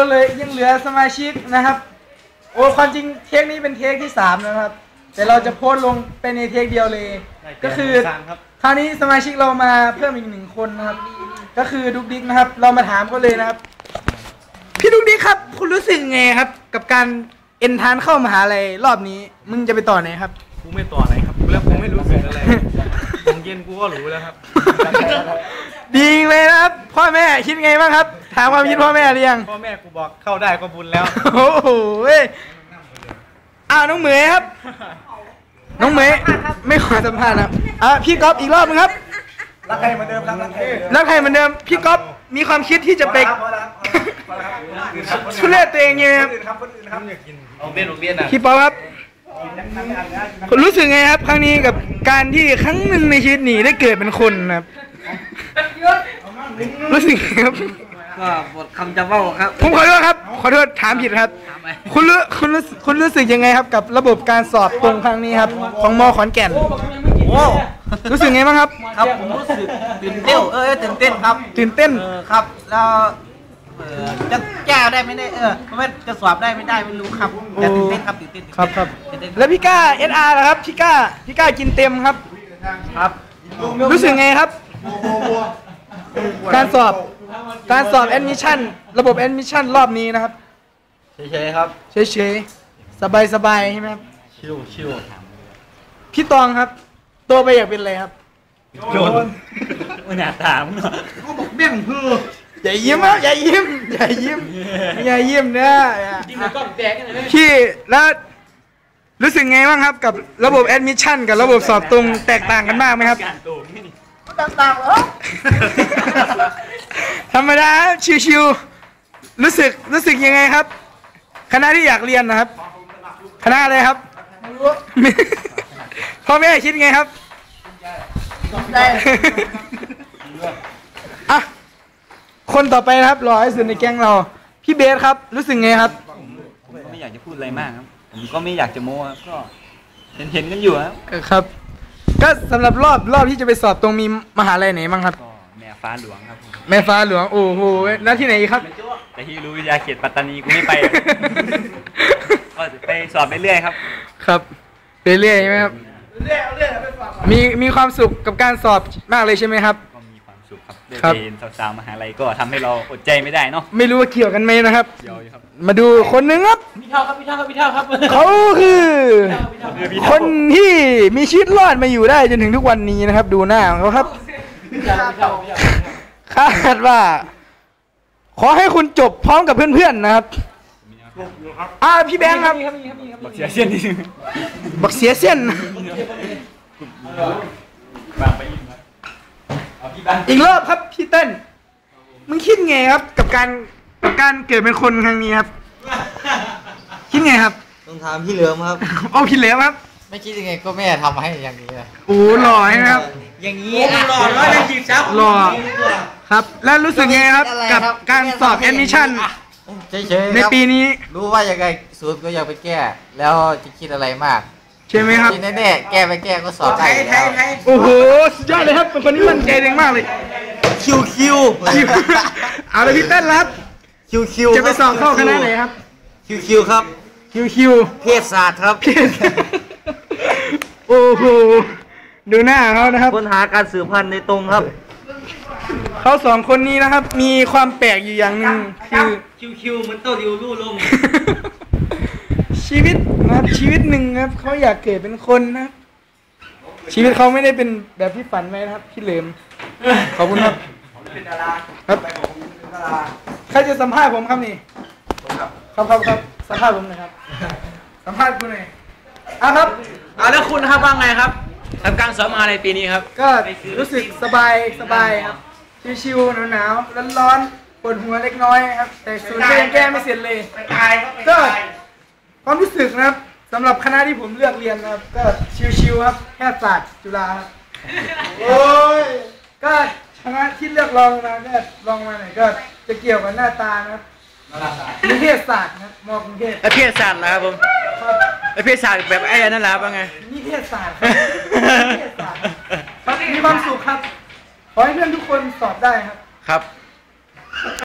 ก็เลยยังเหลือสมาชิกนะครับ โอ้ความจริงเทคนี้เป็นเทคที่สามนะครับ แต่เราจะโพสต์ลงเป็นในเทคเดียวเลย ก็คือครับคราวนี้สมาชิกเรามาเพิ่มอีกหนึ่งคนนะครับ ก็คือดุกดิกนะครับ เรามาถามเขาเลยนะครับ พี่ดุกดิกครับ คุณรู้สึกไงครับ กับการเอ็นทานเข้ามหาลัยรอบนี้ มึงจะไปต่อไหนครับกูไม่ต่อไหนครับแล้วกูไม่รู้สึกอะไรตรงเย็นกูก็รู้แล้วครับ ดีเลยนะครับ พ่อแม่คิดไงบ้างครับ ถามความคิดพ่อแม่หรือยัง พ่อแม่กูบอกเข้าได้ก็บุญแล้ว โอ้โหเว้ยอ้าวน้องเหมยครับ น้องเหมยไม่ขอสัมภาษณ์นะครับอะพี่ก๊อฟอีกรอบนึงครับ รักใครเหมือนเดิมครับรักใครแล้วใครเหมือนเดิม พี่ก๊อฟมีความคิดที่จะไปทุเรศตัวเองไงครับครับคนอื่นครับอยากกินเอาเบี้ยนเอาเบี้ยนอะพี่ป๊อปครับคุณรู้สึกไงครับ ครั้งนี้กับการที่ครั้งหนึ่งในชีวิตหนีได้เกิดเป็นคนนะครับ รู้สึกไงครับ ก็บทคำจะเว้าครับ ผมขอโทษครับ ขอโทษถามผิดครับคุณรู้คุณรู้คุณรู้สึกยังไงครับ กับระบบการสอบตรงครั้งนี้ครับ ของมขอนแก่น โอ้รู้สึกไงบ้างครับ ครับผมรู้สึกตื่นเต้นเออตื่นเต้นครับตื่นเต้น เออครับแล้วเออจะแก้ได้ไม่ได้เออไม่จะสอบได้ไม่ได้ไม่รู้ครับแต่ตื่นเต้นครับตื่นเต้นครับครับ ตื่นเต้นแล้วพี่ก้า SR ล่ะครับ พี่ก้า พี่ก้ากินเต็มครับ ครับ รู้สึกไงครับ การสอบ การสอบแอดมิชชั่นระบบแอดมิชชั่นรอบนี้นะครับเฉยๆครับเฉยๆสบายๆใช่ไหมครับชิวชิวพี่ตองครับโตไปอยากเป็นอะไรครับโจนไม่น่าถามเนาะอย่ายิ้มครับอย่ายิ้มอย่ายิ้มอย่ายิ้มนะพี่แล้วรู้สึกไงบ้างครับกับระบบแอดมิชชั่นกับระบบสอบตรงแตกต่างกันมากไหมครับต่างๆเหรอ ธรรมดาครับชิวๆรู้สึกรู้สึกยังไงครับ คณะที่อยากเรียนนะครับ คณะอะไรครับไม่พ่อแม่คิดไงครับได้อะคนต่อไปนะครับรอให้สุดในแก๊งเรา พี่เบสครับ รู้สึกไงครับผมก็ไม่อยากจะพูดอะไรมากครับผมก็ไม่อยากจะโม้ครับก็เห็นเห็นๆกันอยู่ครับครับ ก็สำหรับรอบรอบที่จะไปสอบตรงมีมหาลัยไหนบ้างครับก็แม่ ฟ้าหลวงครับผมแม่ฟ้าหลวงโอ้โหแล้วที่ไหนอีกครับ แต่ที่รู้วิทยาเขตปัตตานีกูไม่ไป ก็ไปสอบไปเรื่อยครับ ครับไปเรื่อยใช่ไหมครับมีมีความสุขกับการสอบมากเลยใช่ไหมครับ ก็มีความสุขครับได้ครับ ไปเห็นสาวๆมหาลัยก็ทำให้เราอดใจไม่ได้เนาะไม่รู้ว่าเกี่ยวกันไหมนะครับ เดี๋ยวอยู่ครับมาดูคนหนึ่งครับ พี่เท่าครับพี่เท่าครับพี่เท่าครับเขาคือ คนที่มีชีวิตรอดมาอยู่ได้จนถึงทุกวันนี้นะครับ ดูหน้าของเขาครับ คาดว่า ขอให้คุณจบพร้อมกับเพื่อนๆนะครับอ่าพี่แบงค์ครับ บักเสียเส้นนิดนึงบักเสียเส้นอีกรอบครับพี่เต้น มึงคิดไงครับ กับการกับการเกิดเป็นคนครั้งนี้ครับ คิดไงครับ ต้องถามพี่เหลือมครับโอ้คิดแล้วครับ ไม่คิดยังไงก็แม่ทำให้อย่างนี้เลยโอ้หล่อใช่ไหมครับ อย่างนี้หล่อร้อยเลยจีบซับหล่อ ครับ แล้วรู้สึกไงครับกับการสอบแอดมิชชั่นเฉยๆในครับปีนี้รู้ว่ายังไงสูตรก็อยากไปแก้ แล้วจะคิดอะไรมากใช่ไหมครับ ที่แน่ๆแก้ไปแก้ก็สอบได้อยู่แล้วโอ้โหสุดยอดเลยครับเป็นคนที่มั่นใจตัวเองมากเลยคิวคิวเอาเลยพี่เต้นครับคิวคิวจะไปสอบเข้าคณะไหนครับคิวคิวครับ คิวคิวเพศศาสตร์ครับโอ้โหดูหน้าเขานะครับ ค้นหาการสืบพันธุ์ในตรงครับ เขาสองคนนี้นะครับ มีความแปลกอยู่อย่างหนึ่งคือคิวคิวเหมือนเต้าดิวลู่ลมชีวิตนะครับชีวิตหนึ่งนะครับเขาอยากเกิดเป็นคนนะครับชีวิตเขาไม่ได้เป็นแบบที่ฝันไว้นะครับพี่เหลิมขอบคุณครับครับใครจะสัมภาษณ์ผมครับนี่ครับครับครับสัมภาษณ์ผมหน่อยครับ สัมภาษณ์คุณหน่อยอะครับอ่าแล้วคุณนะครับว่าไงครับทำการสอบมาในปีนี้ครับ ก็รู้สึกสบายสบายครับ ชิวๆหนาวๆร้อนๆปวดหัวเล็กน้อยครับ แต่ศูนย์ก็ยังแก้ไม่เสร็จเลยก็ความรู้สึกนะครับสำหรับคณะที่ผมเลือกเรียนนะครับ ก็ชิวๆครับแพทยศาสตร์จุฬาครับโอ้ยก็คณะที่เลือกลองมาก็ลองมาหน่อยก็จะเกี่ยวกับหน้าตานะครับนิเทศศาสตร์นะครับมอกรุงเทพแล้วเพศศาสตร์นะครับผมครับแล้วเพศศาสตร์แบบไอ้นั่นแหละว่าไง นิเทศศาสตร์ครับนิเทศศาสตร์ครับมีความสุขครับ ขอให้เพื่อนทุกคนสอบได้ครับ ครับ